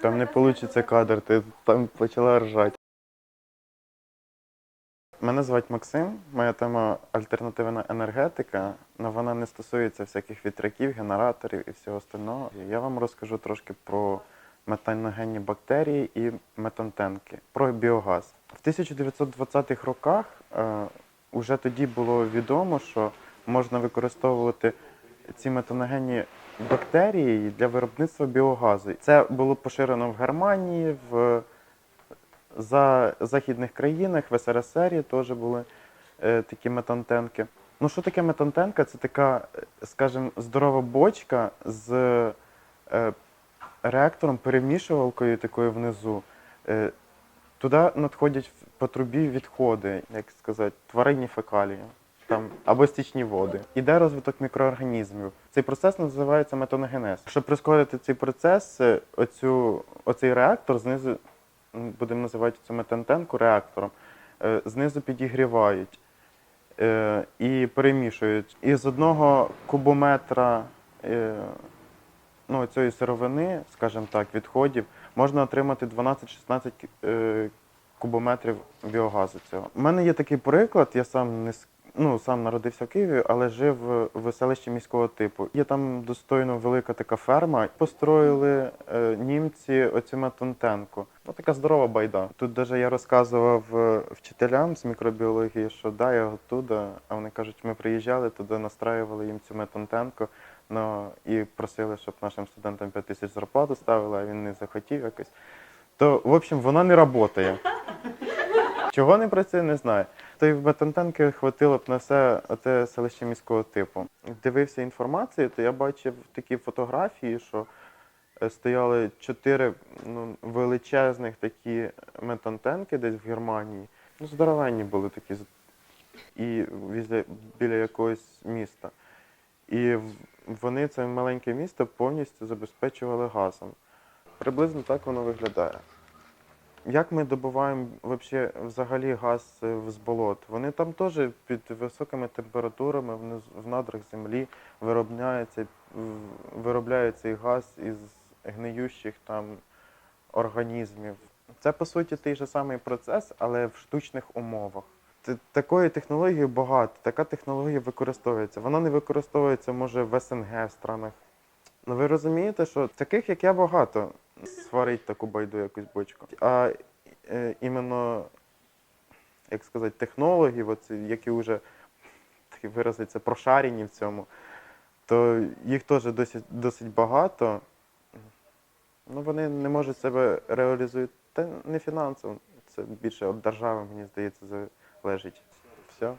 Там не вийде кадр, ти там почала ржати. Мене звати Максим, моя тема альтернативна енергетика, але вона не стосується всяких вітряків, генераторів і всього остального. Я вам розкажу трошки про метаногенні бактерії і метантенки, про біогаз. В 1920-х роках е, уже тоді було відомо, що можна використовувати ці метаногенні бактерії для виробництва біогазу. Це було поширено в Германії, в за західних країнах, в СРСР теж були е, такі метантенки. Ну, що таке метантенка? Це така, е, скажімо, здорова бочка з е, реактором, перемішувалкою такою внизу. Е, туди надходять по трубі відходи, як сказати, тваринні фекалії. Там, або стічні води. Іде розвиток мікроорганізмів. Цей процес називається метаногенез. Щоб прискорити цей процес, е, оцю, оцей реактор знизу будемо називати цю метантенку реактором, е, знизу підігрівають е, і перемішують. І з одного кубометра ну, цієї сировини, скажімо так, відходів, можна отримати 12-16 е, кубометрів біогазу цього. У мене є такий приклад, я сам не ну, сам народився в Києві, але жив в- селищі міського типу. Є там достойно велика така ферма. Построїли е, німці оцю метантенку. Ну, така здорова байда. Тут навіть я розказував е, вчителям з мікробіології, що да, я оттуда, а вони кажуть, ми приїжджали туди, настраювали їм цю метантенку. Ну, і просили, щоб нашим студентам 5 тисяч зарплату ставили, а він не захотів якось. То, в общем, вона не працює. Чого не працює, не знаю. То й в Метантенки хватило б на все оте селище міського типу. Дивився інформацію, то я бачив такі фотографії, що е, стояли чотири ну, величезних такі метантенки десь в Германії. Ну, здоровенні були такі. І біля якогось міста. І вони це маленьке місто повністю забезпечували газом. Приблизно так воно виглядає. Як ми добуваємо вообще, взагалі газ е, з болот? Вони там теж під високими температурами в надрах землі виробляється, в- виробляють цей газ із гниющих там організмів. Це по суті той же самий процес, але в штучних умовах. Такої технології багато, така технологія використовується. Вона не використовується, може, в СНГ странах. Ну ви розумієте, що таких, як я, багато сварить таку байду якусь бочку. А е, іменно, як сказати, технологів, оці, які вже такі виразиться, прошарені в цьому, то їх теж досить, досить багато. Ну, вони не можуть себе реалізувати. Та не фінансово, це більше від держави, мені здається, залежить. Все.